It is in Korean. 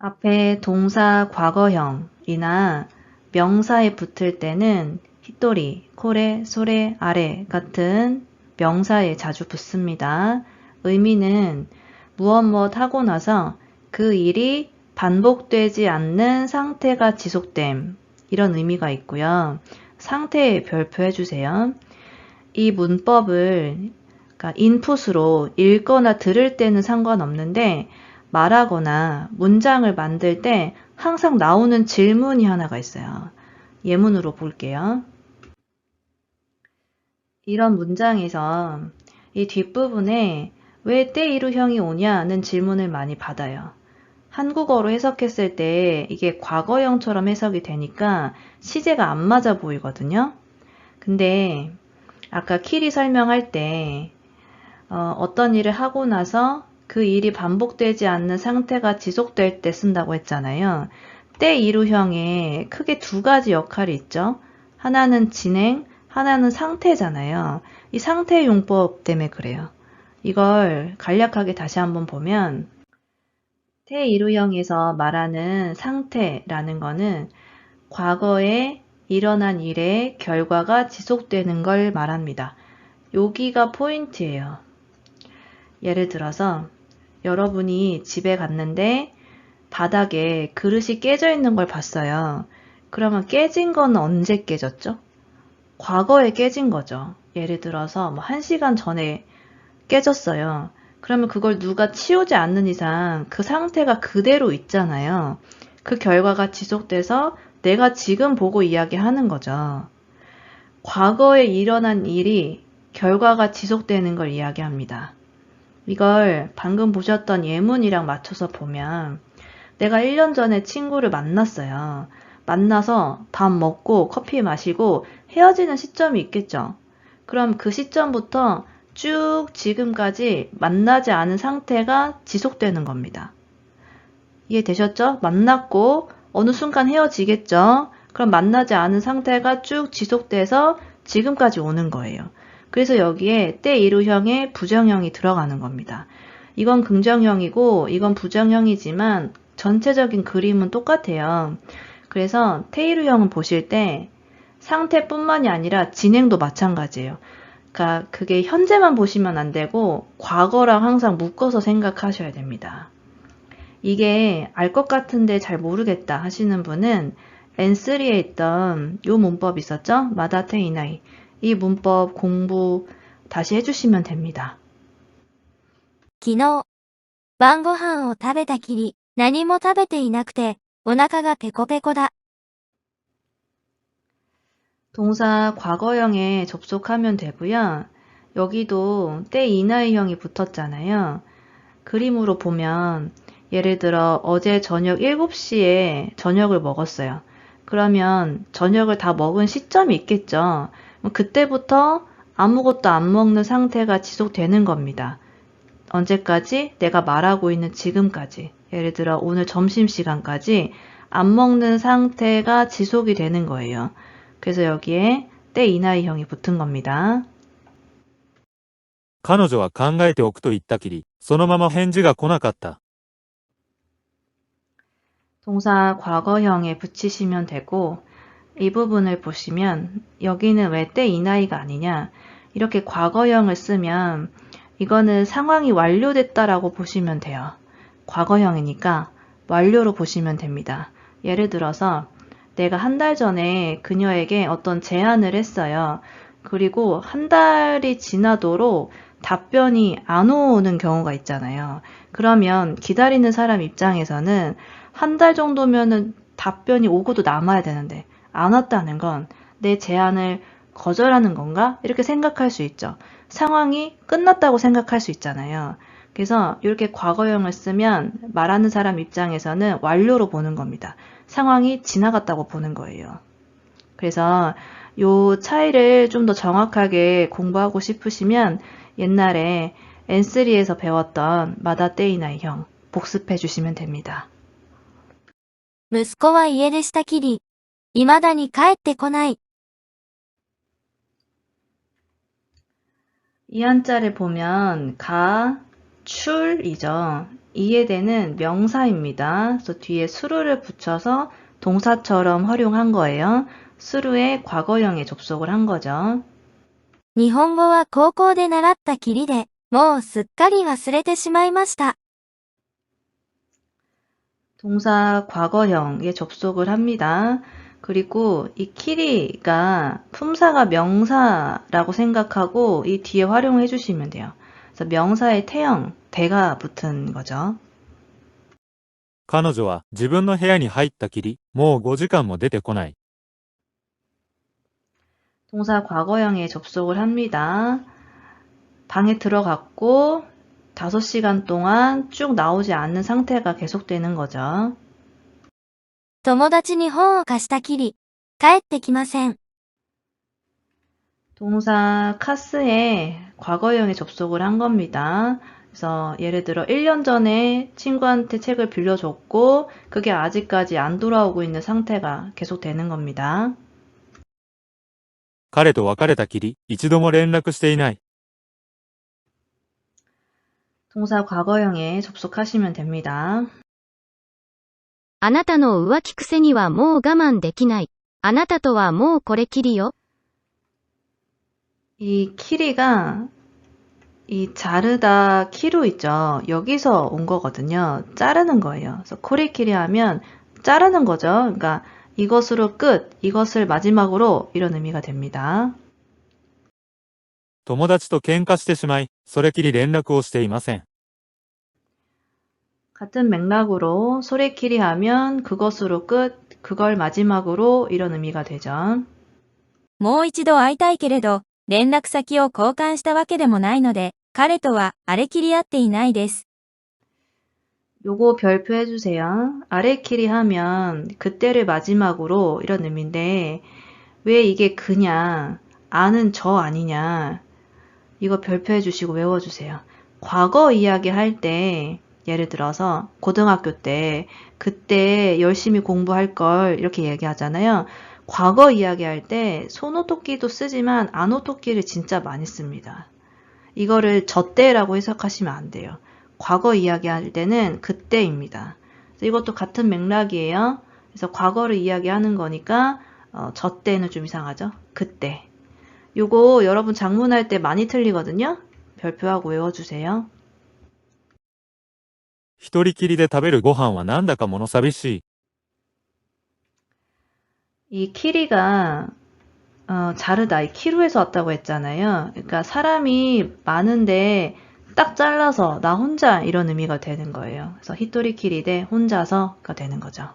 앞에 동사 과거형이나 명사에 붙을 때는 히토리, 코레, 소레, 아래 같은 명사에 자주 붙습니다. 의미는 무엇 무엇 하고 나서 그 일이 반복되지 않는 상태가 지속됨 이런 의미가 있고요. 상태에 별표해 주세요. 이 문법을 그러니까 인풋으로 읽거나 들을 때는 상관없는데 말하거나 문장을 만들 때 항상 나오는 질문이 하나가 있어요. 예문으로 볼게요. 이런 문장에서 이 뒷부분에 왜 때이루형이 오냐는 질문을 많이 받아요. 한국어로 해석했을 때 이게 과거형처럼 해석이 되니까 시제가 안 맞아 보이거든요. 근데 아까 키리 설명할 때 어, 떤 일을 하고 나서 그 일이 반복되지 않는 상태가 지속될 때 쓴다고 했잖아요. 때 이루형에 크게 두 가지 역할이 있죠. 하나는 진행, 하나는 상태잖아요. 이 상태 용법 때문에 그래요. 이걸 간략하게 다시 한번 보면 태이루형에서 말하는 상태라는 거는 과거에 일어난 일의 결과가 지속되는 걸 말합니다. 여기가 포인트예요. 예를 들어서 여러분이 집에 갔는데 바닥에 그릇이 깨져 있는 걸 봤어요. 그러면 깨진 건 언제 깨졌죠? 과거에 깨진 거죠. 예를 들어서 뭐 1시간 전에 깨졌어요. 그러면 그걸 누가 치우지 않는 이상 그 상태가 그대로 있잖아요. 그 결과가 지속돼서 내가 지금 보고 이야기하는 거죠. 과거에 일어난 일이 결과가 지속되는 걸 이야기합니다. 이걸 방금 보셨던 예문이랑 맞춰서 보면 내가 1년 전에 친구를 만났어요. 만나서 밥 먹고 커피 마시고 헤어지는 시점이 있겠죠. 그럼 그 시점부터 쭉 지금까지 만나지 않은 상태가 지속되는 겁니다. 이해되셨죠? 만났고 어느 순간 헤어지겠죠? 그럼 만나지 않은 상태가 쭉 지속돼서 지금까지 오는 거예요. 그래서 여기에 때 이루형에 부정형이 들어가는 겁니다. 이건 긍정형이고 이건 부정형이지만 전체적인 그림은 똑같아요. 그래서 테이루형은 보실 때 상태뿐만이 아니라 진행도 마찬가지예요. 그러니까 그게 현재만 보시면 안 되고 과거랑 항상 묶어서 생각하셔야 됩니다. 이게 알 것 같은데 잘 모르겠다 하시는 분은 N3에 있던 요 문법 있었죠? 마다테 이나이. 이 문법 공부 다시 해주시면 됩니다. 昨日、晩ご飯を食べたきり、何も食べていなくて、お腹がペコペコだ。 동사 과거형에 접속하면 되고요. 여기도 때 이나이형이 붙었잖아요. 그림으로 보면 예를 들어 어제 저녁 7시에 저녁을 먹었어요. 그러면 저녁을 다 먹은 시점이 있겠죠. 그때부터 아무것도 안 먹는 상태가 지속되는 겁니다. 언제까지? 내가 말하고 있는 지금까지. 예를 들어 오늘 점심시간까지 안 먹는 상태가 지속이 되는 거예요. 그래서 여기에 때 이나이형이 붙은 겁니다. 彼女は考えておくと言ったきり、そのまま返事が来なかった。 동사 과거형에 붙이시면 되고 이 부분을 보시면 여기는 왜 때 이 나이가 아니냐 이렇게 과거형을 쓰면 이거는 상황이 완료됐다라고 보시면 돼요. 과거형이니까 완료로 보시면 됩니다. 예를 들어서 내가 한 달 전에 그녀에게 어떤 제안을 했어요. 그리고 한 달이 지나도록 답변이 안 오는 경우가 있잖아요. 그러면 기다리는 사람 입장에서는 한 달 정도면은 답변이 오고도 남아야 되는데 안 왔다는 건 내 제안을 거절하는 건가? 이렇게 생각할 수 있죠. 상황이 끝났다고 생각할 수 있잖아요. 그래서 이렇게 과거형을 쓰면 말하는 사람 입장에서는 완료로 보는 겁니다. 상황이 지나갔다고 보는 거예요. 그래서 요 차이를 좀 더 정확하게 공부하고 싶으시면 옛날에 N3에서 배웠던 마다떼이나이 형 복습해 주시면 됩니다. 息子は家出したきり、 未だに帰ってこない。 이 한자를 보면 가, 출이죠. 이해되는 명사입니다. 그래서 뒤에 수루를 붙여서 동사처럼 활용한 거예요. 수루의 과거형에 접속을 한 거죠. 日本語は高校で習ったきりで、もうすっかり忘れてしまいました。 동사 과거형에 접속을 합니다. 그리고 이 키리가 품사가 명사라고 생각하고 이 뒤에 활용해 주시면 돼요. 그래서 명사의 태형, 대가 붙은 거죠. 彼女は自分の部屋に入ったきり、もう5時間も出てこない。 동사 과거형에 접속을 합니다. 방에 들어갔고 5시간 동안 쭉 나오지 않는 상태가 계속되는 거죠. 友達に本を貸したきり、帰ってきません。 동사 카스에 과거형에 접속을 한 겁니다. 그래서 예를 들어 1년 전에 친구한테 책을 빌려줬고 그게 아직까지 안 돌아오고 있는 상태가 계속되는 겁니다. 彼と別れたきり、一度も連絡していない。 동사 과거형에 접속하시면 됩니다. あなたの浮気癖にはもう我慢できない。あなたとはもうこれきりよ。 이 키리가 이 자르다 키로 있죠. 여기서 온 거거든요. 자르는 거예요. 그래서 코리키리 하면 자르는 거죠. 그러니까 이것으로 끝, 이것을 마지막으로 이런 의미가 됩니다. 友達と喧嘩してしまい、それきり連絡をしていません。 같은 맥락으로 소리키리 하면 그것으로 끝, 그걸 마지막으로 이런 의미가 되죠. もう一度会いたいけれど、連絡先を交換したわけでもないので、彼とはあれきり合っていないです。 요거 별표해 주세요. 아래키리 하면 그때를 마지막으로 이런 의미인데 왜 이게 그냐, 아는 저 아니냐 이거 별표해 주시고 외워 주세요. 과거 이야기 할 때 예를 들어서 고등학교 때 그때 열심히 공부할 걸 이렇게 얘기하잖아요. 과거 이야기할 때 손오토끼도 쓰지만 안오토끼를 진짜 많이 씁니다. 이거를 저 때라고 해석하시면 안 돼요. 과거 이야기할 때는 그때입니다. 이것도 같은 맥락이에요. 그래서 과거를 이야기하는 거니까 어, 저 때는 좀 이상하죠. 그때. 요거 여러분 작문할 때 많이 틀리거든요. 별표하고 외워주세요. 一人きりで食べるご飯はなんだか物寂しい。 이 키리가 어, 자르다, 이 키루에서 왔다고 했잖아요. 그러니까 사람이 많은데 딱 잘라서 나 혼자 이런 의미가 되는 거예요. 그래서 히토리 키리 대 혼자서가 되는 거죠.